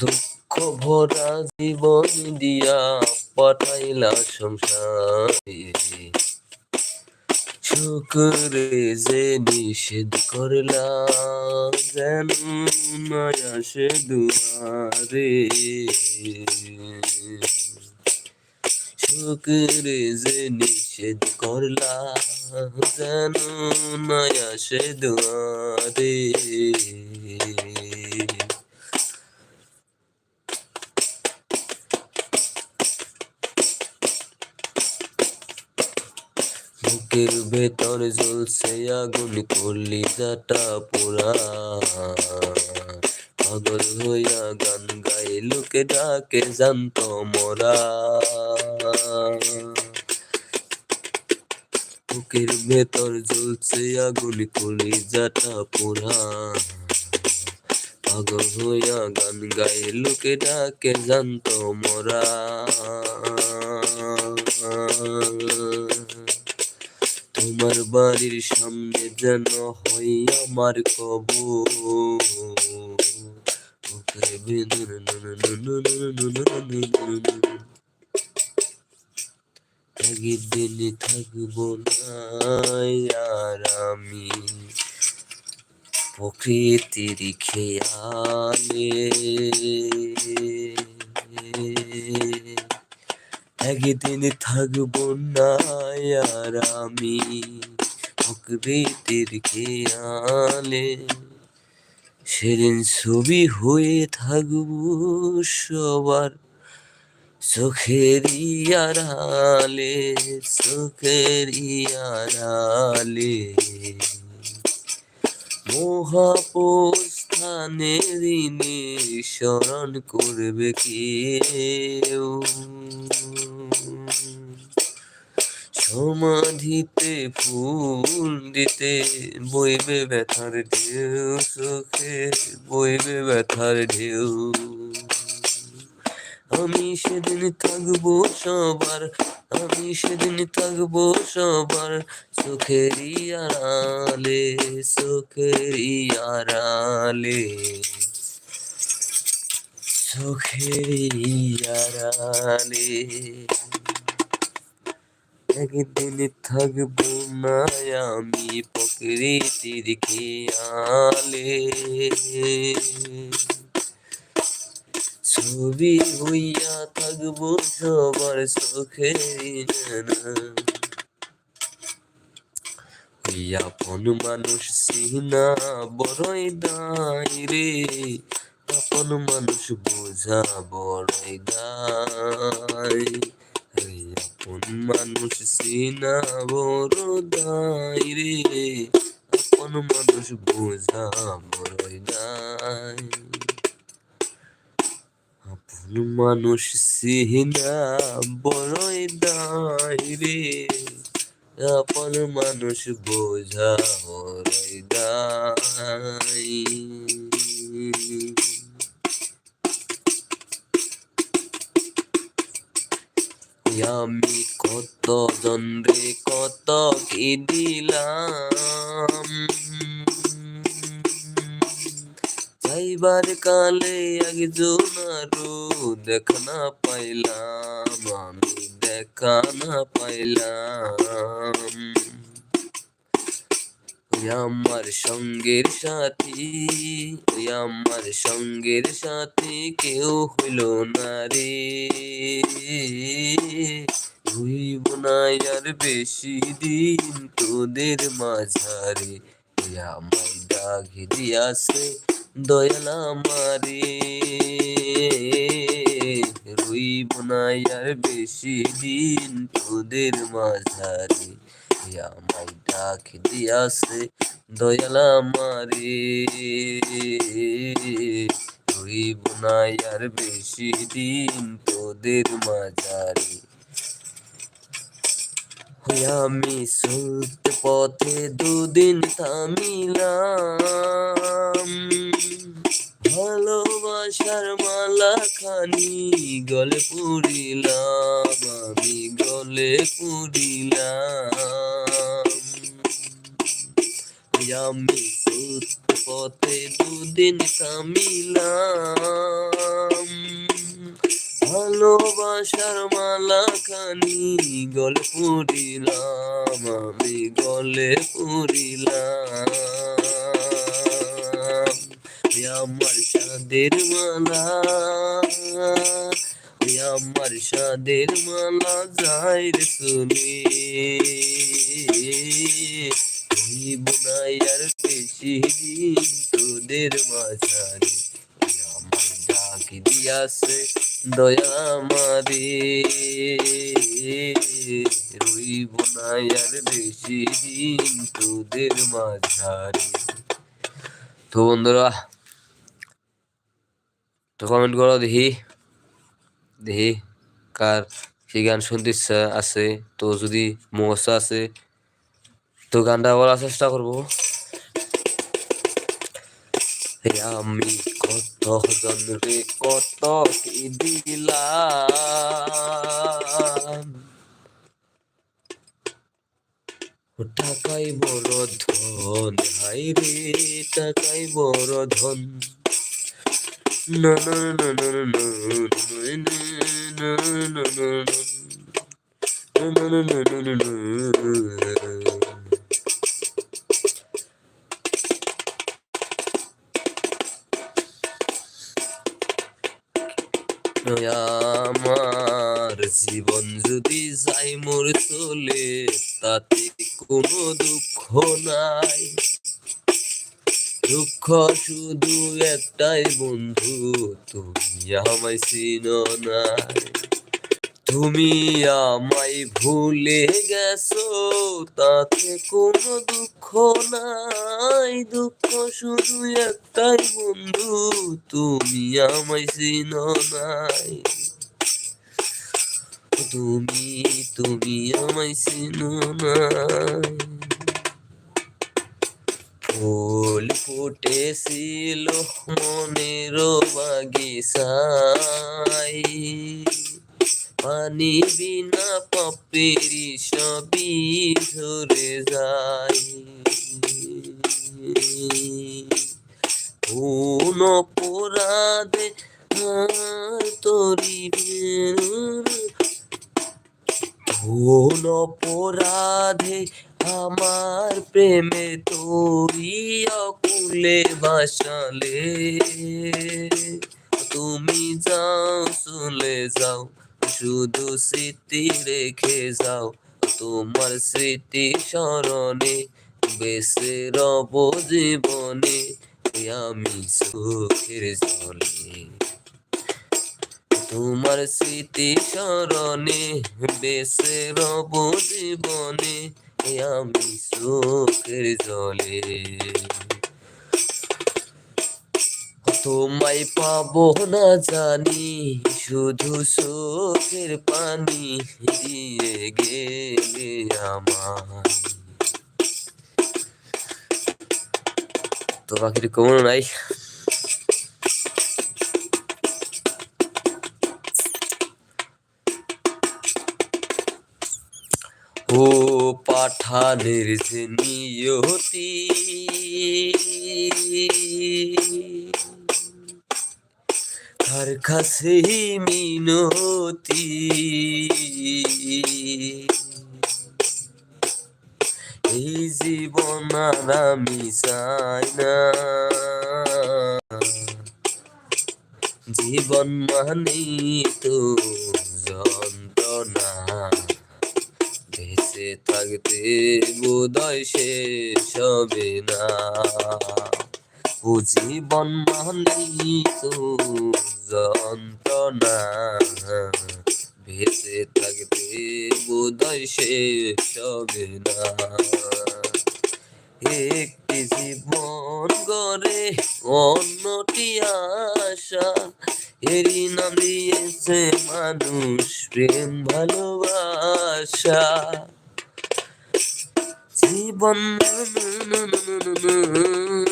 দুঃখ ভরা জীবন দিয়া পাঠাইলা সংসারে। শুক্রে যে নিষেধ করলা যেন নয় আসে দুয়ারে। শুক্রে যে নিষেধ করলা যেন নয় আসে দুয়ারে বুকের ভেতর জ্বলছে আগুন করলি যাটা পোড়া পাগল হইয়া গান গাই লোকে ডাকে জানত মরা বুকের ভেতর জ্বলছে আগুন করলি যাটা পোড়া। পাগল হইয়া গান গাই লোকে ডাকে, জানত মরা। তোমার বাড়ির সামনে যেন হয় আমার কবর। বুকের ভেতর একদিন থাকব না আমি প্রকৃতির খেয়ালে। একদিন থাকব না আর আমি প্রকৃতির খেয়ালে। সেদিন ছবি হয়ে থাকব সবার চোখের আড়ালে চোখের আড়ালে মহাপ্রস্থানে দিনে স্মরণ করবে কেউ। সমাধিতে ফুল দিতে বইবে ব্যথার ঢেউ চোখে বইবে ব্যথার ঢেউ। আমি সেদিন থাকব সবার, আমি সেদিন থাকব সবার চোখেরই আড়ালে চোখেরই আড়ালে। চোখেরই আড়ালে। একদিন থাকব না আমি প্রকৃতির খেয়ালে। ছবি হইয়া থাকব সবার চোখে আপন মানুষ সিনা বড়ই দায় রে। আপন মানুষ বোঝা বড়ই দায় আপন মানুষ সিনা বড় দায় রে। আপন মানুষ বোঝা বড়ই দায় মানুষ সিহিনা বড়ই দায় রে। আপন মানুষ বোঝা বড়ই দায় আমি কত জনরে কত কি দিলাম? যাইবার কালে একজন আরও দেখা না পাইলাম আমি দেখা না পাইলাম আমার সঙ্গের সাথী আমার সঙ্গের সাথী কেউ হইল না রে হইব না আর বেশি দিন তোদের মাঝারে আমায় ডাক দিয়াছে দয়াল আমারে। রইব না আর বেশি দিন তোদের মাঝারে। আমায় ডাক দিয়াছে দয়াল আমারে। রইব না আর বেশি দিন তোদের মাঝারে। আমি চলতে পথে দুদিন থামিলাম। ভালোবাসার মালা খানি গলে পুরিলাম, আমি গলে পুরিলাম। আমি পথে দুদিন থামিলাম। ভালোবাসার মালা খানি গলে পুরিলাম, আমি গলে পুরিলাম। ওই আমার সাদের মালা, ওই আমার সাদের মালা যাই রে শুনি। তুই বোনাই আর বেশি দিন তোদের মাঝারে আমার দয়া মারে। রইব না আর বেশি দিন তোদের মাঝারে। তো বন্ধুরা তো কমেন্ট করো দেখি। দেখি, কার সেই গান শুনতে ইচ্ছা আছে, তো যদি মহসা আছে, তো গানটা বলার চেষ্টা করব। আমি কত জনরে কত কি দিলাম। টাকাই বড় ধন হাই রে টাকাই বড় ধন। আমার জীবন যদি যাই মোর চলে তাতে কোনো দুঃখ নাই দুঃখ শুধু একটাই বন্ধু, তুমি আমায় চিনো তুমি আমায় ভুলে গেছো, তাতে কোনো দুঃখ নাই। দুঃখ শুধু একটাই বন্ধু, তুমি আমায় চিনো নাই। তুমি তুমি আমায় চিনো নাই। ফুল ফুটেছিল মনের বাগিচায়। পানি বিনা পাপেরি সবই ঝরে যায়। কোন অপরাধে তরি কোন অপরাধে আমার প্রেমে তোরি অকুলে বাসালে তুমি যাও, চলে যাও, শুধু স্মৃতি রেখে যাও। তোমার স্মৃতি স্মরণে বেসে রব জীবনে আমি সুখের জলে। তোমার স্মৃতি স্মরণে বেসে রব জীবনে আমি সুখের জলে। তোমায় পাবো না জানি, শুধু চোখের পানি দিয়ে গেলে আমার তো পাখির কোনো নাই। ও পাঠানের যে নিয়তি তার কাছে মিনতি। এই জীবন আর আমি চাই না। জীবন মানেই তো যন্ত্রণা। বেঁচে থাকতে বোধয় শেষ হবে না। ও জীবন মানেই তো যন্ত্রণা। ভেসে থাকতে বোধয় শেষ হবে না। একটি জীবন গড়ে অন্যটি আশা। এরই নাম দিয়েছে মানুষ প্রেম ভালোবাসা। জীবন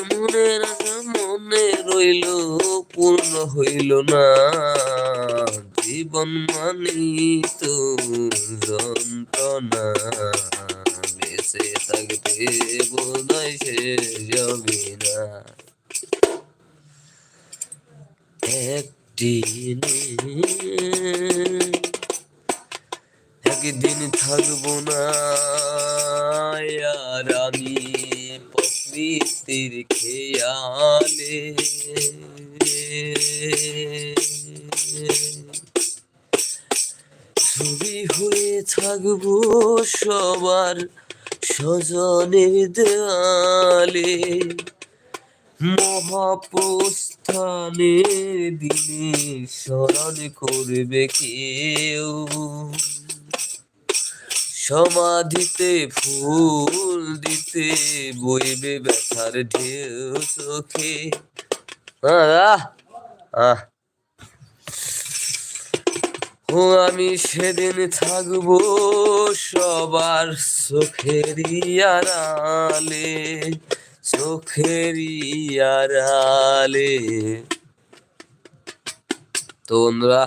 মনের মনে রইল, পূর্ণ হইল না। জীবন মানি তো যন্ত্রণা। বেঁচে থাকতে বোধহয় শেষ হবে না একদিন একদিন থাকব না। আর আমি প্রকৃতির খেয়ালে। ছবি হয়ে থাকব সবার স্বজনের দেয়ালে। মহাপ্রস্থানের দিনে স্মরণ করবে কেউ। সমাধিতে ফুল দিতে বইবে ব্যথার ঢেউ চোখে। ও আমি সেদিন থাকব সবার চোখেরই আড়ালে চোখেরই আড়ালে। তো বন্ধুরা,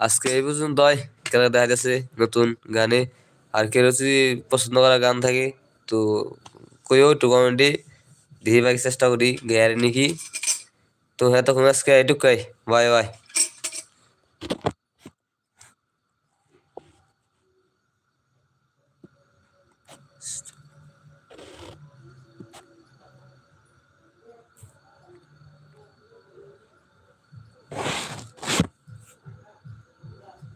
আজকে এই পর্যন্তই। কেন দেখা যাচ্ছে নতুন গানে? আর কেউ যদি পছন্দ করা গান থাকে, তো কেউ একটু কমেন্টে দিয়ে চেষ্টা করি গেয়ারে নাকি? তো হ্যাঁ তখন আজকে এটুকাই। Bye bye.